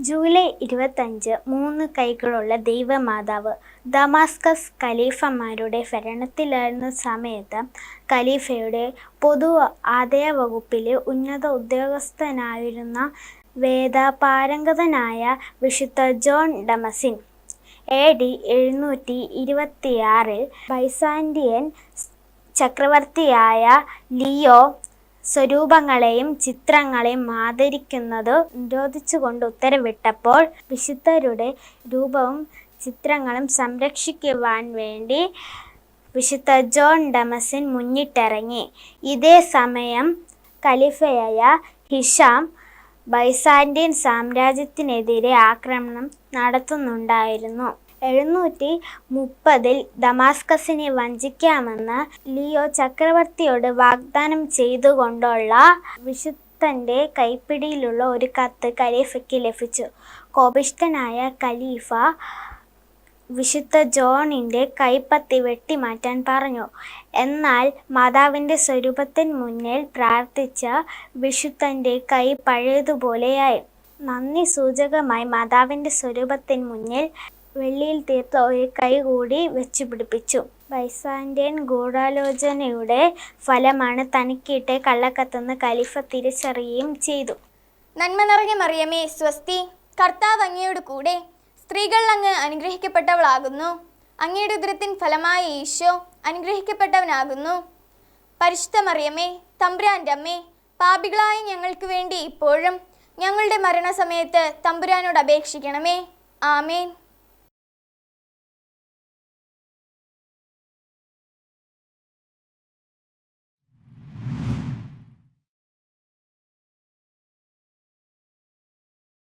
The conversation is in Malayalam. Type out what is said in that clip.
ജൂലൈ ഇരുപത്തഞ്ച് മൂന്ന് കൈകളുള്ള ദൈവമാതാവ് ദമാസ്കസ് ഖലീഫമാരുടെ ഭരണത്തിലായിരുന്ന സമയത്ത് ഖലീഫയുടെ പൊതു ആദായ വകുപ്പിലെ ഉന്നത ഉദ്യോഗസ്ഥനായിരുന്ന വേദപാരംഗതനായ വിശുദ്ധ ജോൺ ഡമസിൻ എ ഡി എഴുന്നൂറ്റി ഇരുപത്തിയാറിൽ ബൈസാൻഡിയൻ ചക്രവർത്തിയായ ലിയോ സ്വരൂപങ്ങളെയും ചിത്രങ്ങളെയും ആദരിക്കുന്നത് നിരോധിച്ചുകൊണ്ട് ഉത്തരവിട്ടപ്പോൾ വിശുദ്ധരുടെ രൂപവും ചിത്രങ്ങളും സംരക്ഷിക്കുവാൻ വേണ്ടി വിശുദ്ധ ജോൺ ഡമസിൻ മുന്നിട്ടിറങ്ങി. ഇതേ സമയം ഖലീഫയായ ഹിഷാം ബൈസാൻഡീൻ സാമ്രാജ്യത്തിനെതിരെ ആക്രമണം നടത്തുന്നുണ്ടായിരുന്നു. എഴുന്നൂറ്റി മുപ്പതിൽ ദമാസ്കസിനെ വഞ്ചിക്കാമെന്ന് ലിയോ ചക്രവർത്തിയോട് വാഗ്ദാനം ചെയ്തുകൊണ്ടുള്ള വിശുദ്ധന്റെ കൈപ്പിടിയിലുള്ള ഒരു കത്ത് ഖലീഫയ്ക്ക് ലഭിച്ചു. കോപിഷ്ഠനായ ഖലീഫ വിശുദ്ധ ജോണിന്റെ കൈപ്പത്തി വെട്ടിമാറ്റാൻ പറഞ്ഞു. എന്നാൽ മാതാവിന്റെ സ്വരൂപത്തിന് മുന്നിൽ പ്രാർത്ഥിച്ച വിശുദ്ധന്റെ കൈ പഴയതുപോലെയായി. നന്ദി സൂചകമായി മാതാവിന്റെ സ്വരൂപത്തിന് മുന്നിൽ വെള്ളിയിൽ തീർത്ത ഒരു കൈ കൂടി വെച്ചു പിടിപ്പിച്ചു. ബൈസാൻഡിയൻ ഗൂഢാലോചനയുടെ ഫലമാണ് തനിക്കിട്ട് കള്ളക്കത്തെന്ന് ഖലീഫ തിരിച്ചറിയുകയും ചെയ്തു. നന്മ നിറഞ്ഞ മറിയമേ സ്വസ്തി. കർത്താവ് അങ്ങയോട് കൂടെ. സ്ത്രീകൾ അങ്ങ് അനുഗ്രഹിക്കപ്പെട്ടവളാകുന്നു. അങ്ങയുടെ ഉദരത്തിൻ ഫലമായ ഈശോ അനുഗ്രഹിക്കപ്പെട്ടവനാകുന്നു. പരിശുദ്ധ മറിയമേ തമ്പുരാന്റെ അമ്മേ പാപികളായ ഞങ്ങൾക്ക് വേണ്ടി ഇപ്പോഴും ഞങ്ങളുടെ മരണസമയത്ത് തമ്പുരാനോട് അപേക്ഷിക്കണമേ. ആമേൻ.